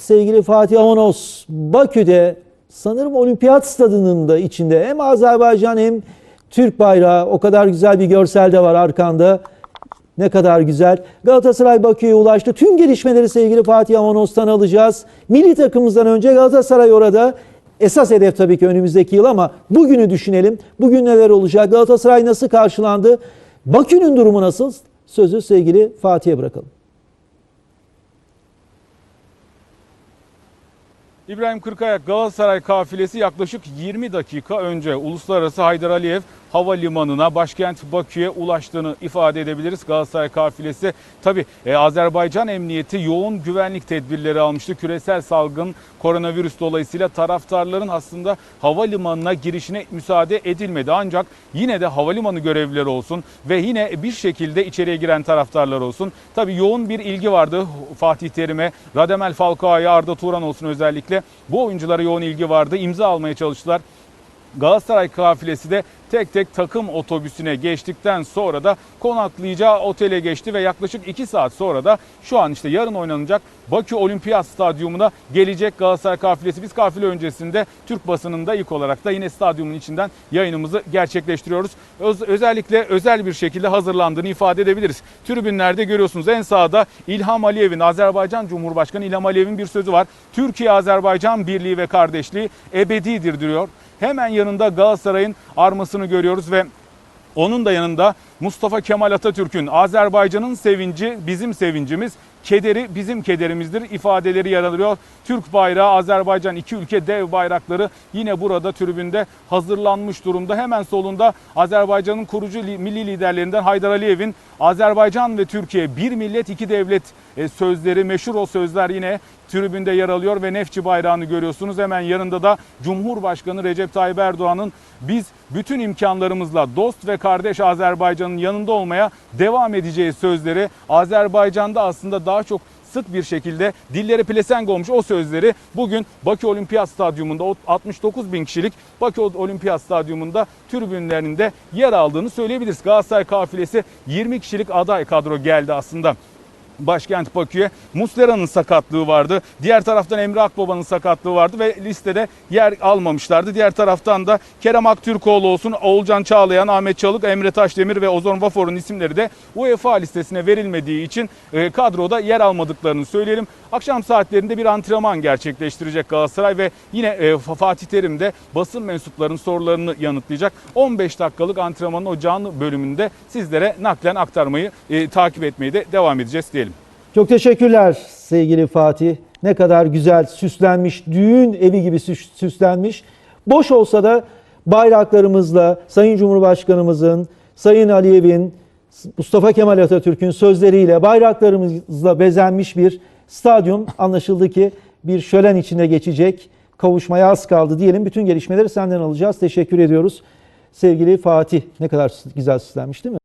sevgili Fatih Avanos Bakü'de sanırım olimpiyat stadının da içinde hem Azerbaycan hem Türk bayrağı o kadar güzel bir görsel de var arkanda. Ne kadar güzel. Galatasaray Bakü'ye ulaştı. Tüm gelişmeleri sevgili Fatih Avanos'tan alacağız. Milli takımımızdan önce Galatasaray orada. Esas hedef tabii ki önümüzdeki yıl ama bugünü düşünelim. Bugün neler olacak? Galatasaray nasıl karşılandı? Bakü'nün durumu nasıl? Sözü sevgili Fatih'e bırakalım. İbrahim Kırkayak Galatasaray kafilesi yaklaşık 20 dakika önce Uluslararası Haydar Aliyev Havalimanı'na başkent Bakü'ye ulaştığını ifade edebiliriz. Galatasaray kafilesi tabi Azerbaycan Emniyeti yoğun güvenlik tedbirleri almıştı. Küresel salgın koronavirüs dolayısıyla taraftarların aslında havalimanına girişine müsaade edilmedi. Ancak yine de havalimanı görevlileri olsun ve yine bir şekilde içeriye giren taraftarlar olsun. Tabi yoğun bir ilgi vardı Fatih Terim'e, Radamel Falcao'ya, Arda Turan olsun özellikle. Bu oyunculara yoğun ilgi vardı. İmza almaya çalıştılar. Galatasaray kafilesi de tek tek takım otobüsüne geçtikten sonra da konaklayacağı otele geçti ve yaklaşık 2 saat sonra da şu an işte yarın oynanacak Bakü Olimpiyat Stadyumuna gelecek Galatasaray kafilesi. Biz kafile öncesinde Türk basınında ilk olarak da yine stadyumun içinden yayınımızı gerçekleştiriyoruz. Öz- özellikle özel bir şekilde hazırlandığını ifade edebiliriz. Tribünlerde görüyorsunuz en sağda İlham Aliyev'in Azerbaycan Cumhurbaşkanı İlham Aliyev'in bir sözü var. Türkiye-Azerbaycan birliği ve kardeşliği ebedidir diyor. Hemen yanında Galatasaray'ın armasını görüyoruz ve onun da yanında Mustafa Kemal Atatürk'ün Azerbaycan'ın sevinci bizim sevincimiz, kederi bizim kederimizdir ifadeleri yer alıyor. Türk bayrağı, Azerbaycan iki ülke dev bayrakları yine burada tribünde hazırlanmış durumda. Hemen solunda Azerbaycan'ın kurucu li- milli liderlerinden Haydar Aliyev'in Azerbaycan ve Türkiye bir millet iki devlet e, sözleri meşhur o sözler yine tribünde yer alıyor ve Nefçi bayrağını görüyorsunuz. Hemen yanında da Cumhurbaşkanı Recep Tayyip Erdoğan'ın biz bütün imkanlarımızla dost ve kardeş Azerbaycan'ın yanında olmaya devam edeceği sözleri Azerbaycan'da aslında daha çok sık bir şekilde dilleri pelesenk olmuş o sözleri bugün Bakü Olimpiyat Stadyumunda o 69 bin kişilik Bakü Olimpiyat Stadyumunda tribünlerinde yer aldığını söyleyebiliriz. Galatasaray kafilesi 20 kişilik aday kadro geldi aslında başkent Bakü'ye. Muslera'nın sakatlığı vardı. Diğer taraftan Emre Akbaba'nın sakatlığı vardı ve listede yer almamışlardı. Diğer taraftan da Kerem Aktürkoğlu olsun, Oğulcan Çağlayan, Ahmet Çalık, Emre Taşdemir ve Ozan Vafor'un isimleri de UEFA listesine verilmediği için e, kadroda yer almadıklarını söyleyelim. Akşam saatlerinde bir antrenman gerçekleştirecek Galatasaray ve yine e, Fatih Terim de basın mensuplarının sorularını yanıtlayacak. 15 dakikalık antrenmanın o canlı bölümünde sizlere naklen aktarmayı, e, takip etmeye de devam edeceğiz diyelim. Çok teşekkürler sevgili Fatih. Ne kadar güzel süslenmiş, düğün evi gibi süs- süslenmiş. Boş olsa da bayraklarımızla, Sayın Cumhurbaşkanımızın, Sayın Aliyev'in, Mustafa Kemal Atatürk'ün sözleriyle, bayraklarımızla bezenmiş bir stadyum anlaşıldı ki bir şölen içinde geçecek. Kavuşmaya az kaldı diyelim. Bütün gelişmeleri senden alacağız. Teşekkür ediyoruz. Sevgili Fatih ne kadar güzel süslenmiş değil mi?